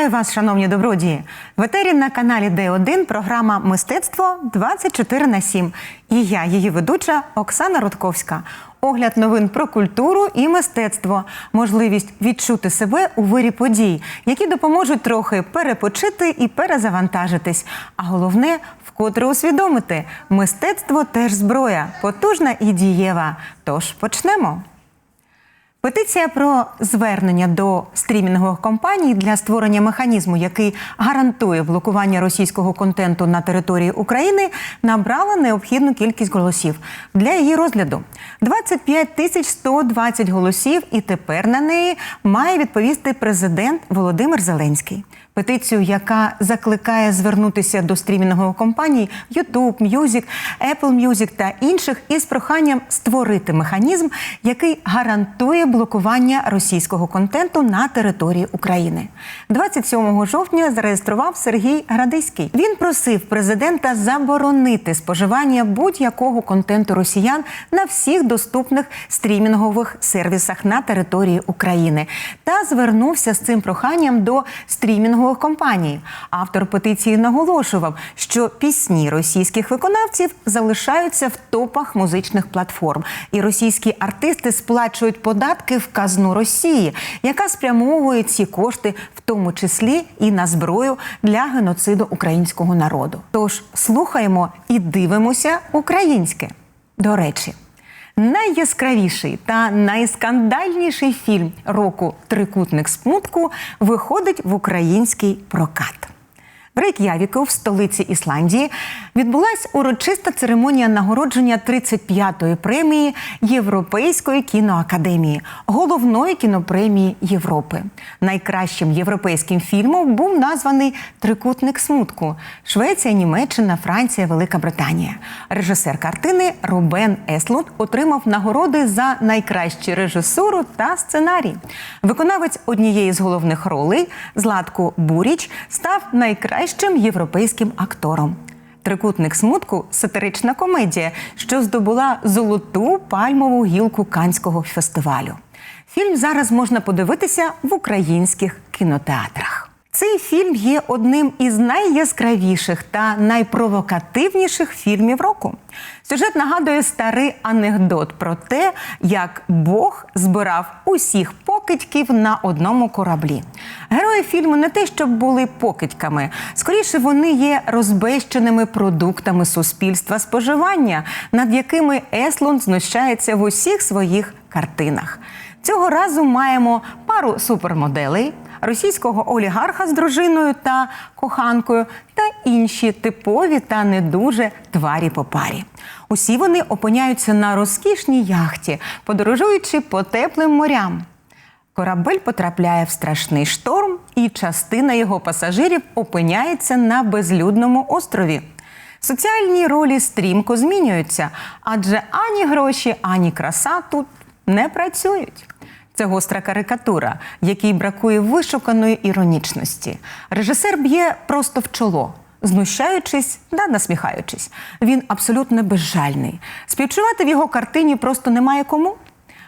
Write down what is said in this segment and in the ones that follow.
Вітаю вас, шановні добродії! В етері на каналі Д1 програма Мистецтво 24 на 7. І я, її ведуча Оксана Рудковська. Огляд новин про культуру і мистецтво, можливість відчути себе у вирі подій, які допоможуть трохи перепочити і перезавантажитись. А головне вкотре усвідомити, мистецтво теж зброя, потужна і дієва. Тож почнемо. Петиція про звернення до стрімінгових компаній для створення механізму, який гарантує блокування російського контенту на території України, набрала необхідну кількість голосів для її розгляду. 25 тисяч 120 голосів, і тепер на неї має відповісти президент Володимир Зеленський. Петицію, яка закликає звернутися до стрімінгових компаній YouTube, Music, Apple Music та інших із проханням створити механізм, який гарантує блокування російського контенту на території України. 27 жовтня зареєстрував Сергій Градиський. Він просив президента заборонити споживання будь-якого контенту росіян на всіх доступних стрімінгових сервісах на території України та звернувся з цим проханням до стрімінгових компаній. Автор петиції наголошував, що пісні російських виконавців залишаються в топах музичних платформ, і російські артисти сплачують податки в казну Росії, яка спрямовує ці кошти, в тому числі і на зброю для геноциду українського народу. Тож слухаємо і дивимося українське. До речі. Найяскравіший та найскандальніший фільм року Трикутник смутку виходить в український прокат. Рейк'явіку, в столиці Ісландії, відбулася урочиста церемонія нагородження 35-ї премії Європейської кіноакадемії, головної кінопремії Європи. Найкращим європейським фільмом був названий Трикутник смутку Швеція, Німеччина, Франція, Велика Британія. Режисер картини Рубен Еслуд отримав нагороди за найкращу режисуру та сценарій. Виконавець однієї з головних ролей Златко Буріч став найкращим європейським актором. Трикутник смутку сатирична комедія, що здобула золоту пальмову гілку Канського фестивалю. Фільм зараз можна подивитися в українських кінотеатрах. Цей фільм є одним із найяскравіших та найпровокативніших фільмів року. Сюжет нагадує старий анекдот про те, як Бог збирав усіх покидьків на одному кораблі. Герої фільму не те, щоб були покидьками, скоріше вони є розбещеними продуктами суспільства споживання, над якими Еслунд знущається в усіх своїх картинах. Цього разу маємо пару супермоделей, російського олігарха з дружиною та коханкою та інші типові та не дуже тварі по парі. Усі вони опиняються на розкішній яхті, подорожуючи по теплим морям. Корабель потрапляє в страшний шторм, і частина його пасажирів опиняється на безлюдному острові. Соціальні ролі стрімко змінюються, адже ані гроші, ані краса тут не працюють. Це гостра карикатура, якій бракує вишуканої іронічності. Режисер б'є просто в чоло, знущаючись та насміхаючись. Він абсолютно безжальний. Співчувати в його картині просто немає кому.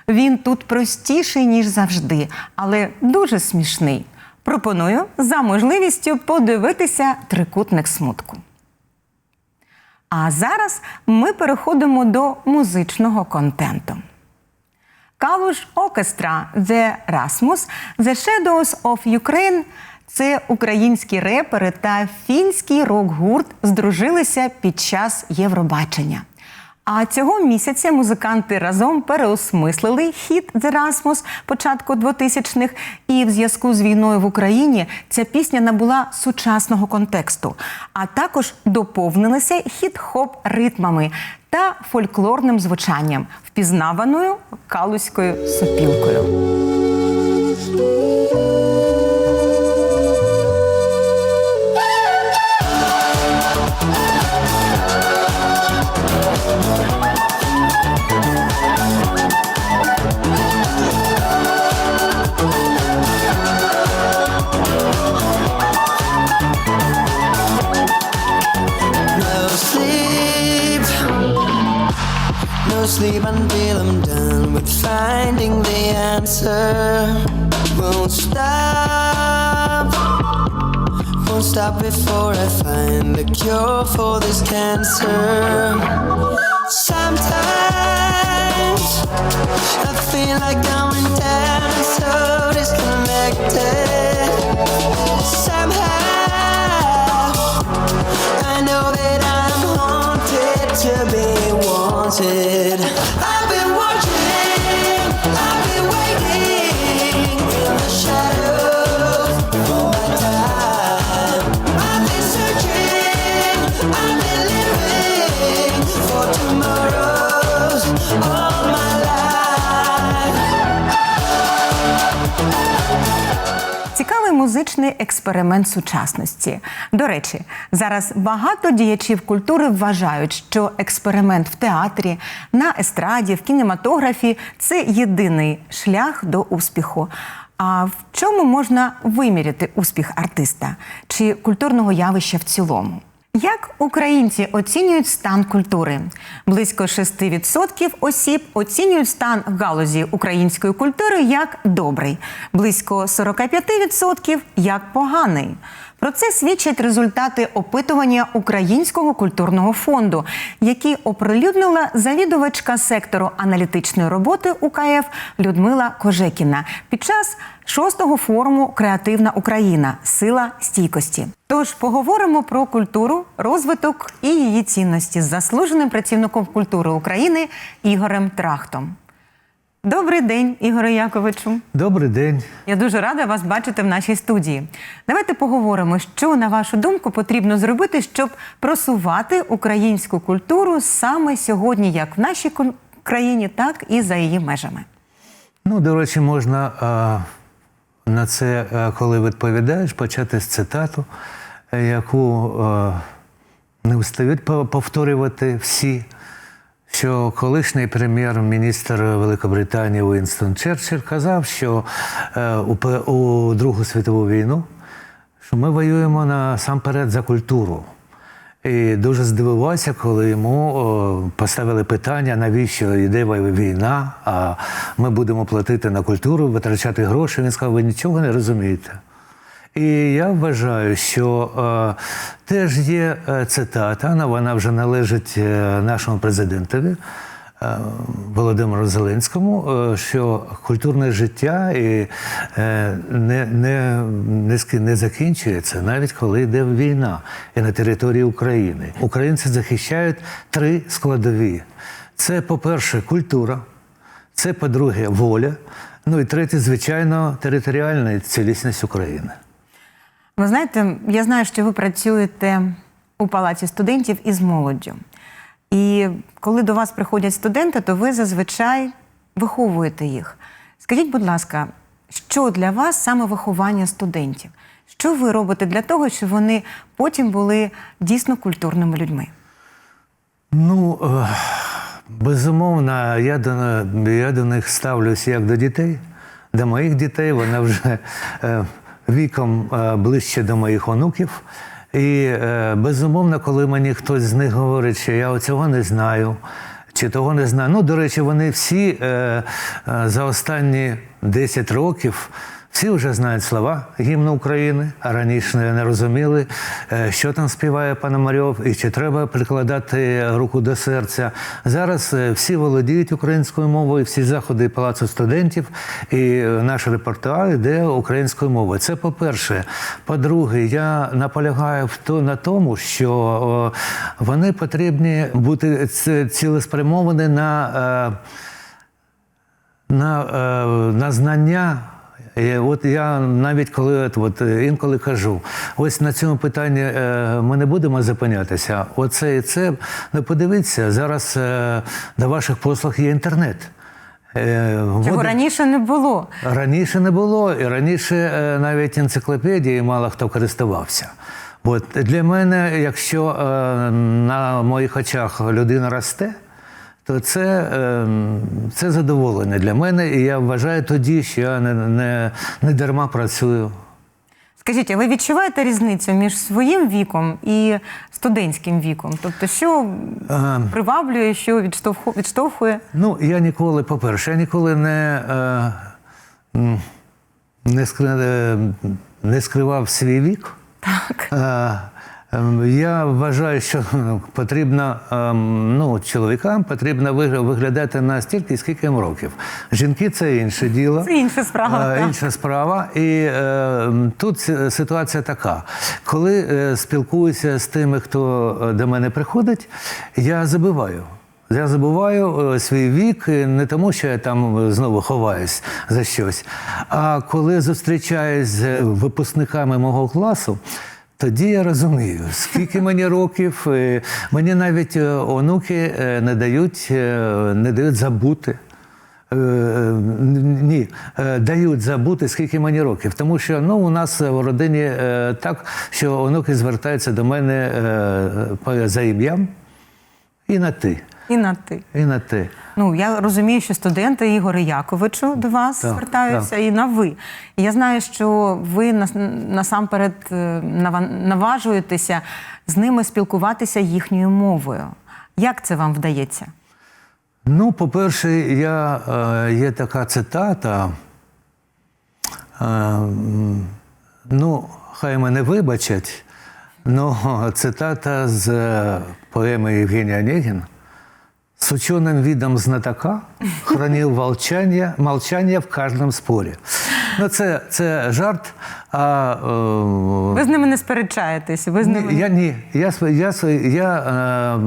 Він тут простіший, ніж завжди, але дуже смішний. Пропоную за можливістю подивитися трикутник смутку. А зараз ми переходимо до музичного контенту. Калуш Оркестра The Rasmus The Shadows of Ukraine це українські репери та фінський рок-гурт здружилися під час Євробачення. А цього місяця музиканти разом переосмислили хіт «The Rasmus» початку 2000-х, і в зв'язку з війною в Україні ця пісня набула сучасного контексту, а також доповнилася хіт-хоп ритмами та фольклорним звучанням, впізнаваною калузькою сопілкою. Музичний експеримент сучасності. До речі, зараз багато діячів культури вважають, що експеримент в театрі, на естраді, в кінематографі це єдиний шлях до успіху. А в чому можна виміряти успіх артиста чи культурного явища в цілому? Як українці оцінюють стан культури? Близько 6% осіб оцінюють стан галузі української культури як добрий, близько 45% як поганий. Про це свідчать результати опитування Українського культурного фонду, які оприлюднила завідувачка сектору аналітичної роботи УКФ Людмила Кожекіна під час шостого форуму Креативна Україна Сила стійкості. Тож поговоримо про культуру, розвиток і її цінності з заслуженим працівником культури України Ігорем Трахтом. Добрий день, Ігоре Яковичу. Добрий день. Я дуже рада вас бачити в нашій студії. Давайте поговоримо, що на вашу думку потрібно зробити, щоб просувати українську культуру саме сьогодні, як в нашій країні, так і за її межами. Ну, до речі, можна а, на це, коли відповідаєш, почати з цитату, е, яку а, не встають по- повторювати всі. Що колишній прем'єр-міністр Великобританії Уінстон Черчилль казав, що е, у, Другу світову війну що ми воюємо насамперед за культуру. І дуже здивувався, коли йому поставили питання, навіщо йде війна, а ми будемо платити на культуру, витрачати гроші. Він сказав, ви нічого не розумієте. І я вважаю, що е, теж є е, цитата, ну, вона вже належить е, нашому президентові. е, Володимиру Зеленському, е, що культурне життя і е, не, не, не, не закінчується навіть коли йде війна і на території України. Українці захищають три складові: це, по-перше, культура, це, по-друге, воля. Ну і третє, звичайно, територіальна цілісність України. Ви знаєте, я знаю, що ви працюєте у палаці студентів із молоддю. І коли до вас приходять студенти, то ви зазвичай виховуєте їх. Скажіть, будь ласка, що для вас саме виховання студентів? Що ви робите для того, щоб вони потім були дійсно культурними людьми? Ну, е, безумовно, я до, я до них ставлюся як до дітей, до моїх дітей. Вона вже е, віком е, ближче до моїх онуків. І е, безумовно, коли мені хтось з них говорить, що я цього не знаю. Чи того не знаю. Ну, до речі, вони всі е, за останні 10 років всі вже знають слова гімну України, а раніше не розуміли, е, що там співає Пономарьов і чи треба прикладати руку до серця. Зараз е, всі володіють українською мовою, всі заходи палацу студентів, і е, наш репертуар йде українською мовою. Це по-перше. По-друге, я наполягаю на тому, що вони потрібні бути цілеспрямовані на. На, на знання. І от я навіть коли от, от, інколи кажу, ось на цьому питанні е, ми не будемо зупинятися. Оце і це. Ну подивіться, зараз е, до ваших послуг є інтернет. Е, Чого вводи- раніше не було? Раніше не було, і раніше е, навіть енциклопедії мало хто користувався. От для мене, якщо е, на моїх очах людина росте, то це, е, це задоволення для мене, і я вважаю тоді, що я не, не, не дарма працюю. Скажіть, а ви відчуваєте різницю між своїм віком і студентським віком? Тобто, що приваблює, що відштовху- відштовхує? Ну, я ніколи, по-перше, я ніколи не, е, е, не скривав свій вік. Так. Ем, Я вважаю, що потрібно ем, ну, чоловікам потрібно вигля- виглядати настільки, скільки їм років. Жінки це інше діло. Це інша справа, Е, так. Інша справа. І е, тут ситуація така: коли е, спілкуюся з тими, хто е, до мене приходить, я забиваю. Я забуваю свій вік не тому, що я там знову ховаюсь за щось. А коли зустрічаюсь з випускниками мого класу, тоді я розумію, скільки мені років. е, Мені навіть е, онуки е, не дають, не дають забути. Ні, дають забути, скільки мені років. Тому що ну, у нас в родині так, що онуки звертаються до мене за ім'ям і на ти. І на ти. І на ти. Ну я розумію, що студенти Ігоря Яковичу до вас Так, звертаються і на ви. І я знаю, що ви насамперед е, наважуєтеся з ними спілкуватися їхньою мовою. Як це вам вдається? Ну, по-перше, я, е, є така цитата. Е, ну, хай мене вибачать, але цитата з е, поеми Євгенія Онегін. С ученым видом знатока хранил молчание, молчание в кожному спорі. Ну, це, це жарт. А, е, Ви з ними не сперечаєтесь. Ви з ними ні, я ні. Я, я, св- я е,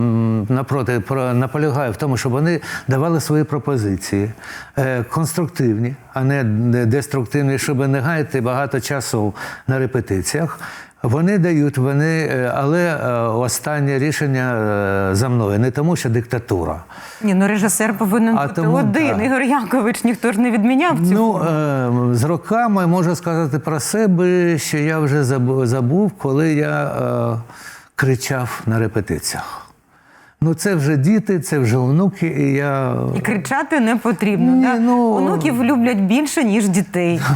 напроти наполягаю в тому, щоб вони давали свої пропозиції е, конструктивні, а не не деструктивні, щоб не гаяти багато часу на репетиціях. Вони дають, вони, е, але е, останнє рішення е, за мною, не тому, що диктатура. ні, ну режисер повинен А бути тому, один. Ігор Якович ніхто ж не відміняв цю Ну, форму. з роками можу сказати про себе, що я вже забув, забув коли я кричав на репетиціях. Ну, це вже діти, це вже онуки, і я. І кричати не потрібно. Ні, да? ну- Онуків люблять більше, ніж дітей.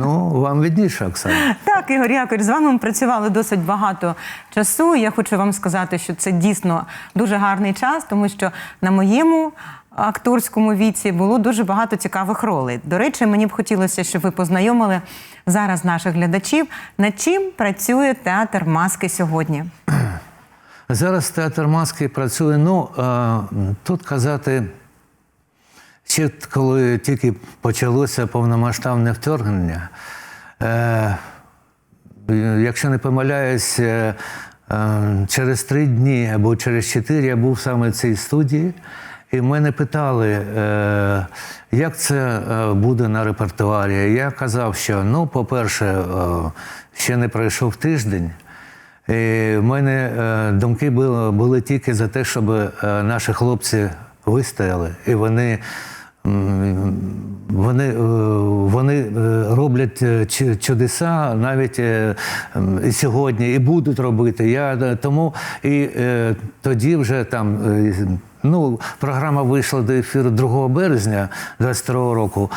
Ну, вам відніше, Оксана. Так, Ігор Якович, з вами ми працювали досить багато часу. Я хочу вам сказати, що це дійсно дуже гарний час, тому що на моєму акторському віці було дуже багато цікавих ролей. До речі, мені б хотілося, щоб ви познайомили зараз наших глядачів, над чим працює театр маски сьогодні. Зараз театр маски працює. Ну, тут казати, ще коли тільки почалося повномасштабне вторгнення, е, якщо не помиляюсь, е, е, через три дні або через чотири я був саме в цій студії, і мене питали, як це буде на репертуарі. Я казав, що ну, по-перше, ще не пройшов тиждень. І в мене е, думки були, були тільки за те, щоб е, наші хлопці вистояли, і вони, вони, е, вони роблять чудеса навіть і сьогодні, і будуть робити. Я тому і тоді вже там. Е, Ну, програма вийшла до ефіру 2 березня 22 року.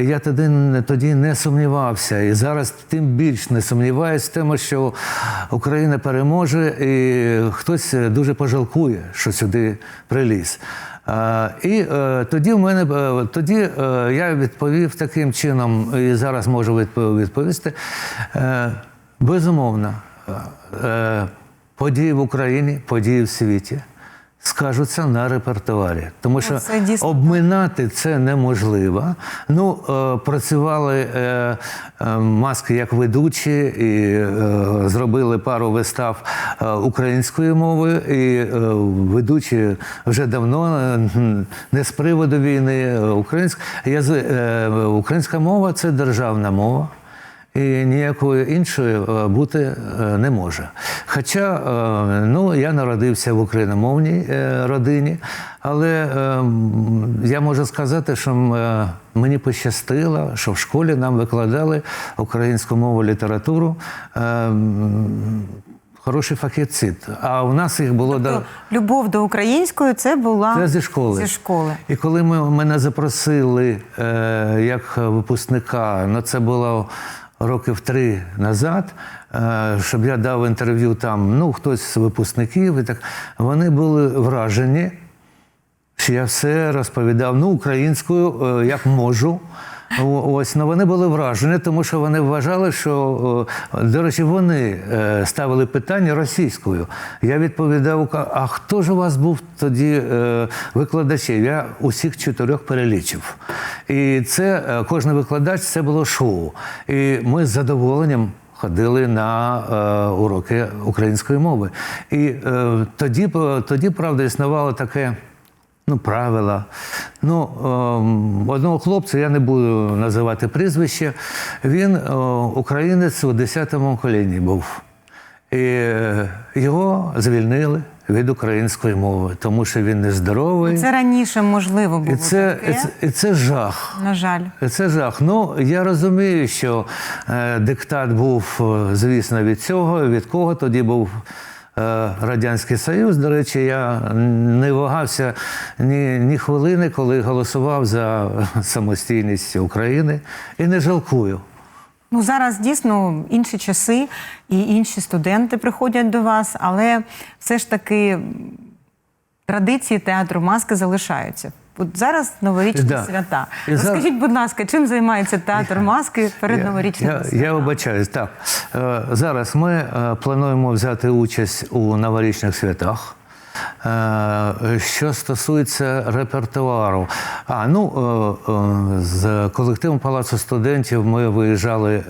Я тоді, тоді не сумнівався. І зараз тим більш не сумніваюся в тому, що Україна переможе, і хтось дуже пожалкує, що сюди приліз. І е, тоді в мене е, тоді е, я відповів таким чином, і зараз можу відповісти. Е, безумовно, е, події в Україні, події в світі скажуться на репертуарі. Тому що це дійсно обминати це неможливо. Ну, е, працювали е, е, маски як ведучі і е, зробили пару вистав українською мовою. І е, ведучі вже давно не з приводу війни. Українська, я, е, українська мова це державна мова. І ніякої іншої е, бути е, не може. Хоча е, ну, я народився в україномовній родині, але я можу сказати, що мені пощастило, що в школі нам викладали українську мову літературу. м, Хороші фахівці. А у нас їх було до. Любов до української це була Це зі школи. Зі школи. І коли ми, мене запросили е, як випускника, ну це було років три назад, е, щоб я дав інтерв'ю там, ну, хтось з випускників, і так, вони були вражені, що я все розповідав ну, українською, е, як можу. Ось ну вони були вражені, тому що вони вважали, що до речі, вони е, ставили питання російською. Я відповідав, а хто ж у вас був тоді е, викладачем? Я усіх чотирьох перелічив. І це е, кожен викладач це було шоу. І ми з задоволенням. Ходили на е, уроки української мови. І е, тоді, тоді, правда, існувало таке ну, правила. Ну, ем, одного хлопця, я не буду називати прізвище, він е, українець у 10-му коліні був. І е, його звільнили від української мови, тому що він нездоровий. Це раніше можливо було І це, і це, і це жах. На жаль. Це жах. Ну я розумію, що е, диктат був, звісно, від цього. Від кого тоді був Радянський Союз. До речі, я не вагався ні, ні хвилини, коли голосував за самостійність України, і не жалкую. Ну зараз дійсно інші часи і інші студенти приходять до вас, але все ж таки традиції театру маски залишаються. От зараз новорічні Да. свята. Розкажіть, будь ласка, чим займається театр маски перед новорічними я, святами? я вибачаюсь. Так Е, зараз ми е, плануємо взяти участь у новорічних святах. Е, Що стосується репертуару, а ну з колективом Палацу студентів ми виїжджали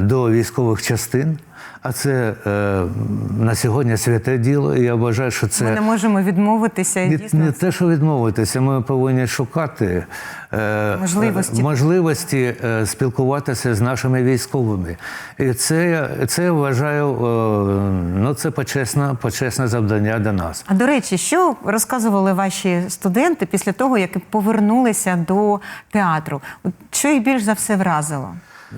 до військових частин. А це е, на сьогодні святе діло, і я вважаю, що це Ми не можемо відмовитися і дійсно не те, що відмовитися, ми повинні шукати е, Можливості. можливості е, спілкуватися з нашими військовими. І це, це я вважаю, е, ну це почесне, почесне завдання до нас. А до речі, що розказували ваші студенти після того, як повернулися до театру? Що їх більш за все вразило?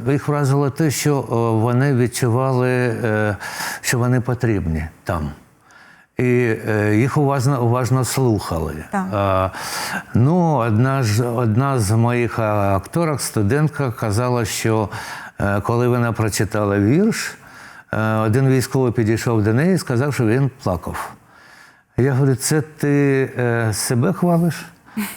Їх вразило те, що вони відчували, е, що вони потрібні там. І е, їх уважно, уважно слухали. Так. Ну, одна, ж, одна з моїх акторок, студентка, казала, що е, коли вона прочитала вірш, е, один військовий підійшов до неї і сказав, що він плакав. Я говорю, це ти е, себе хвалиш?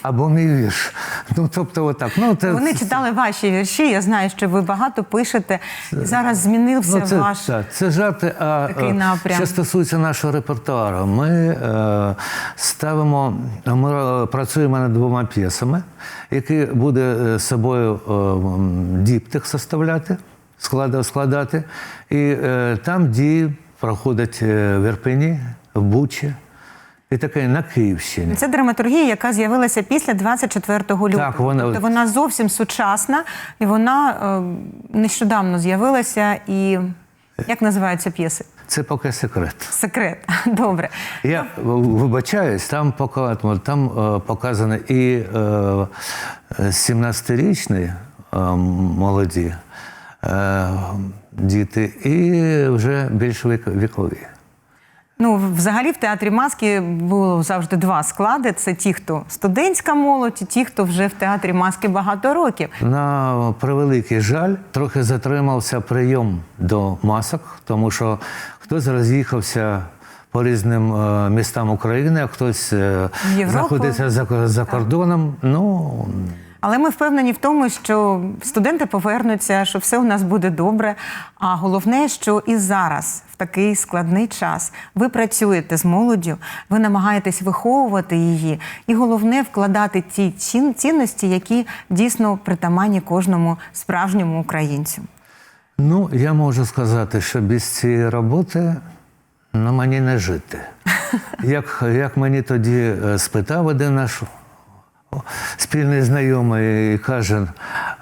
Або мій вірш. Ну, тобто, отак. Ну, це, Вони читали ваші вірші. Я знаю, що ви багато пишете. Зараз змінився Ну, це, ваш. так, це жарти. А такий е, напрям. що стосується нашого репертуару, ми е, ставимо, ми е, працюємо над двома п'єсами, які буде е, собою е, діптих составляти, склада- складати. І е, там дії проходять в Ірпені, в Бучі і таке на Київщині. Це драматургія, яка з'явилася після 24 лютого. Так, вона- Тобто вона зовсім сучасна, і вона е, нещодавно з'явилася. І як називаються п'єси? Це поки секрет. Секрет. Добре. Я вибачаюсь, там пока- там е, показані і е, 17-річні е, молоді е, діти, і вже більш вік- вікові. Ну, взагалі в театрі маски було завжди два склади: це ті, хто студентська молодь, і ті, хто вже в театрі маски багато років. На превеликий жаль, трохи затримався прийом до масок, тому що хтось роз'їхався по різним е, містам України, а хтось е, Європу. знаходиться за, за кордоном. Ну, Але ми впевнені в тому, що студенти повернуться, що все у нас буде добре. А головне, що і зараз, такий складний час, ви працюєте з молоддю, ви намагаєтесь виховувати її, і головне вкладати ті цінності, які дійсно притаманні кожному справжньому українцю. Ну, я можу сказати, що без цієї роботи ну, мені не жити. Як, як мені тоді е, спитав один наш спільний знайомий і каже,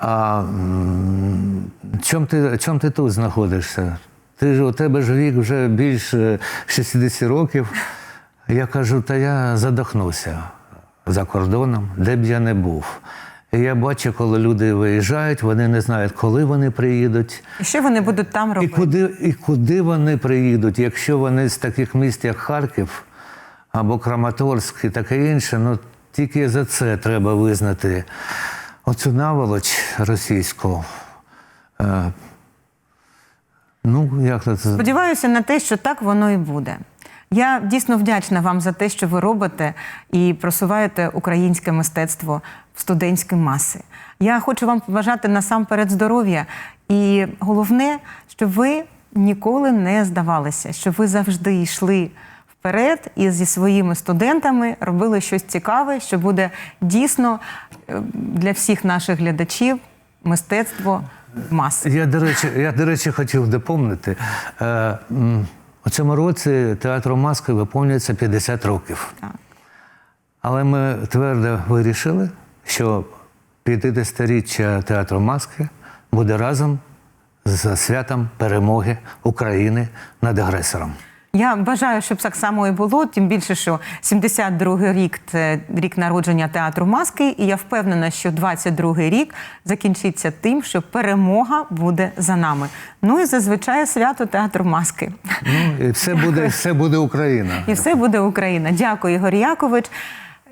а чом ти, чом ти тут знаходишся? Ти ж у тебе ж вік вже більше 60 років. Я кажу, та я задохнуся за кордоном, де б я не був. І я бачу, коли люди виїжджають, вони не знають, коли вони приїдуть. І що вони будуть там І робити? куди, і куди вони приїдуть, якщо вони з таких міст, як Харків або Краматорськ і таке інше, ну тільки за це треба визнати оцю наволоч російську. Ну, як це? Сподіваюся на те, що так воно і буде. Я дійсно вдячна вам за те, що ви робите і просуваєте українське мистецтво в студентські маси. Я хочу вам побажати насамперед здоров'я. І головне, щоб ви ніколи не здавалися, щоб ви завжди йшли вперед і зі своїми студентами робили щось цікаве, що буде дійсно е, для всіх наших глядачів мистецтво мас. Я, до речі, я, до речі, хотів доповнити. Е, у цьому році театру маски виповнюється 50 років. Так. Але ми твердо вирішили, що 50-річчя театру маски буде разом з святом перемоги України над агресором. Я бажаю, щоб так само і було. Тим більше, що 72-й рік це рік народження театру маски, і я впевнена, що 22-й рік закінчиться тим, що перемога буде за нами. Ну і зазвичай свято театру маски. Ну, і все буде, все буде Україна. І все буде Україна. Дякую, Ігор Якович.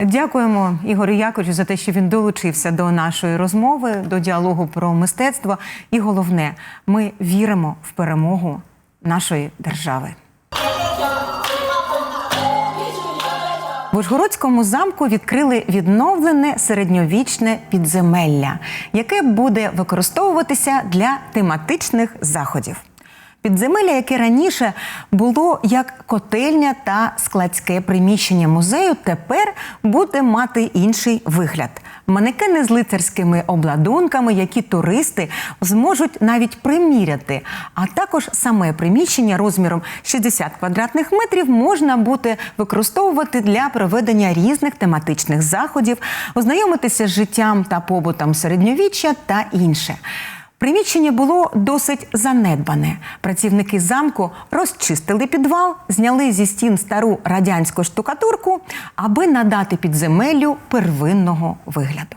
Дякуємо Ігорю Яковичу за те, що він долучився до нашої розмови, до діалогу про мистецтво. І головне, ми віримо в перемогу нашої держави. В Ужгородському замку відкрили відновлене середньовічне підземелля, яке буде використовуватися для тематичних заходів. Підземелля, яке раніше було як котельня та складське приміщення музею, тепер буде мати інший вигляд. Манекени з лицарськими обладунками, які туристи зможуть навіть приміряти. А також саме приміщення розміром 60 квадратних метрів можна буде використовувати для проведення різних тематичних заходів, ознайомитися з життям та побутом середньовіччя та інше. Приміщення було досить занедбане. Працівники замку розчистили підвал, зняли зі стін стару радянську штукатурку, аби надати підземеллю первинного вигляду.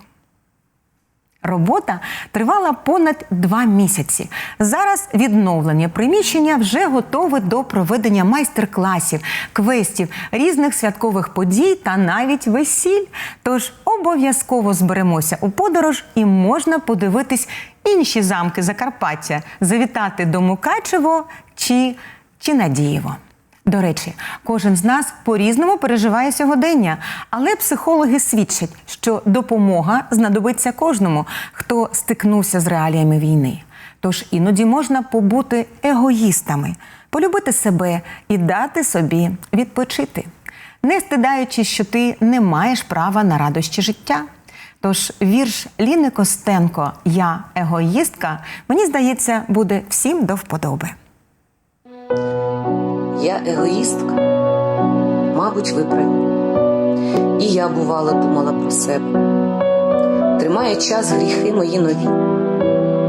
Робота тривала понад два місяці. Зараз відновлення приміщення вже готове до проведення майстер-класів, квестів, різних святкових подій та навіть весіль. Тож обов'язково зберемося у подорож і можна подивитись інші замки Закарпаття, завітати до Мукачево чи, Надієво. До речі, кожен з нас по-різному переживає сьогодення, але психологи свідчать, що допомога знадобиться кожному, хто стикнувся з реаліями війни. Тож іноді можна побути егоїстами, полюбити себе і дати собі відпочити, не стидаючи, що ти не маєш права на радощі життя. Тож вірш Ліни Костенко Я егоїстка, мені здається, буде всім до вподоби. Я егоїстка, мабуть, ви праві. І я, бувало, думала про себе. Тримає час гріхи мої нові,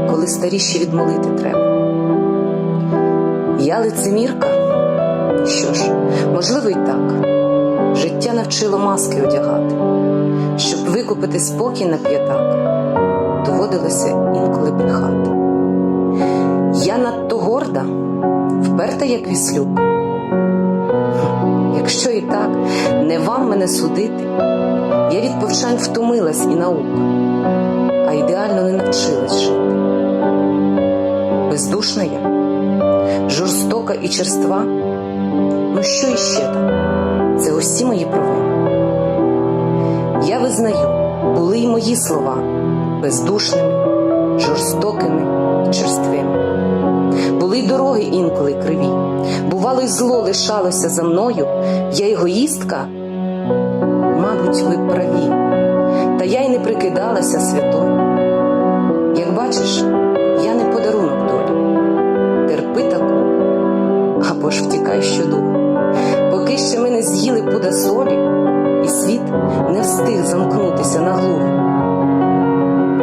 коли старіші відмолити треба. Я лицемірка? Що ж, можливо, і так. Життя навчило маски одягати, щоб викупити спокій на п'ятак, доводилося інколи брехати. Я надто горда, вперта, як віслюк. Якщо і так, не вам мене судити. Я від повчань втомилась і наук, а ідеально не навчилась жити. Бездушна я, жорстока і черства. Ну що іще там? Це усі мої провини. Я визнаю, були й мої слова бездушними, жорстокими і черствими. Були й дороги інколи криві. Бувало, й зло лишалося за мною. Я егоїстка, мабуть, ви праві. Та я й не прикидалася святою. Як бачиш, я не подарунок долі. Терпи таку або ж втікай щодуху. Поки ще ми не з'їли пуда солі, і світ не встиг замкнутися на глуху.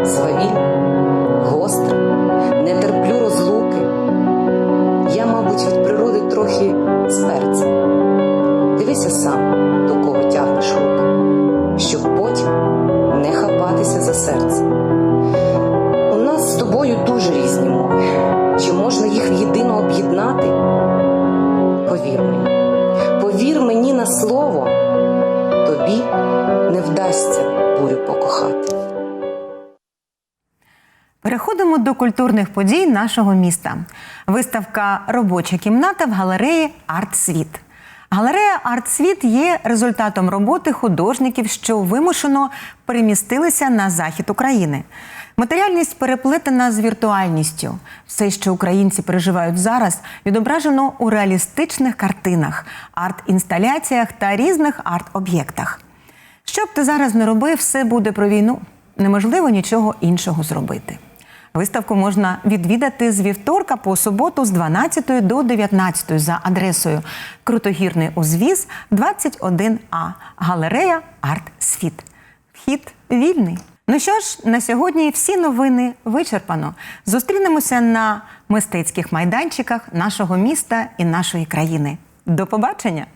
Свавіль, мабуть, від природи трохи з. Дивися сам, до кого тягнеш руки, щоб потім не хапатися за серце. У нас з тобою дуже різні мови. Чи можна їх єдино об'єднати? Повір мені, повір мені на слово, тобі не вдасться бурю покохати. Переходимо до культурних подій нашого міста. Виставка Робоча кімната в галереї Артсвіт. Галерея Артсвіт є результатом роботи художників, що вимушено перемістилися на захід України. Матеріальність переплетена з віртуальністю. Все, що українці переживають зараз, відображено у реалістичних картинах, арт-інсталяціях та різних арт-об'єктах. Що б ти зараз не робив, все буде про війну. Неможливо нічого іншого зробити. Виставку можна відвідати з вівторка по суботу з 12 до 19 за адресою Крутогірний узвіз 21А, галерея Арт Світ. Вхід вільний. Ну що ж, на сьогодні всі новини вичерпано. Зустрінемося на мистецьких майданчиках нашого міста і нашої країни. До побачення!